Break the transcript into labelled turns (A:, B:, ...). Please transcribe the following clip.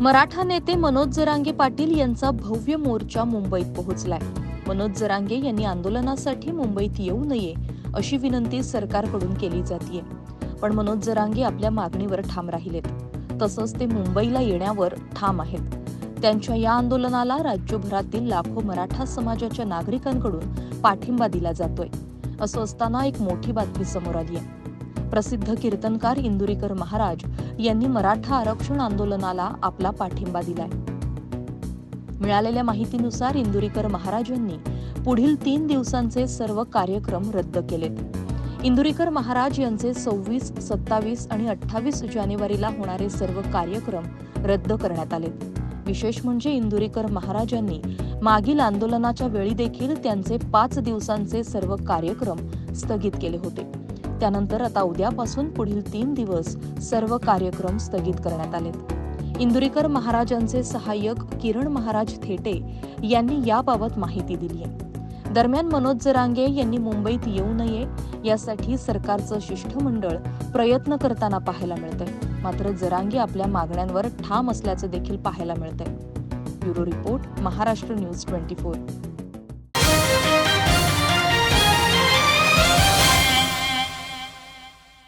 A: मराठा नेते मनोज जरांगे पाटील यांचा भव्य मोर्चा मुंबईत पोहोचलाय. मनोज जरांगे यांनी आंदोलनासाठी मुंबईत येऊ नये अशी विनंती सरकारकडून केली जातीये. पण मनोज जरांगे आपल्या मागणीवर ठाम राहिलेत. तसंच ते मुंबईला येण्यावर ठाम आहेत. त्यांच्या या आंदोलनाला राज्यभरातील लाखो मराठा समाजाच्या नागरिकांकडून पाठिंबा दिला जातोय. असं असताना एक मोठी बातमी समोर आली आहे प्रसिद्ध कीर्तनकार इंदुरीकर महाराज यांनी मराठा आरक्षण आंदोलनाला आपला पाठिंबा दिलाय. मिळालेल्या माहितीनुसार इंदुरीकर महाराजांनी पुढील तीन दिवसांचे सर्व कार्यक्रम रद्द केलेत. इंदुरीकर महाराज यांचे सव्वीस सत्तावीस आणि अठ्ठावीस जानेवारीला होणारे सर्व कार्यक्रम रद्द करण्यात आले विशेष म्हणजे इंदुरीकर महाराजांनी मागील आंदोलनाच्या वेळी देखील त्यांचे पाच दिवसांचे सर्व कार्यक्रम स्थगित केले होते. त्यानंतर आता उद्यापासून पुढील तीन दिवस सर्व कार्यक्रम स्थगित करण्यात आलेत. इंदुरीकर महाराजांचे सहाय्यक किरण महाराज थेटे यांनी याबाबत माहिती दिली आहे. दरम्यान मनोज जरांगे यांनी मुंबईत येऊ नये यासाठी सरकारचं शिष्टमंडळ प्रयत्न करताना पाहायला मिळतंय. मात्र जरांगे आपल्या मागण्यांवर ठाम असल्याचं देखील पाहायला मिळतंय. Bureau report Maharashtra news twenty four.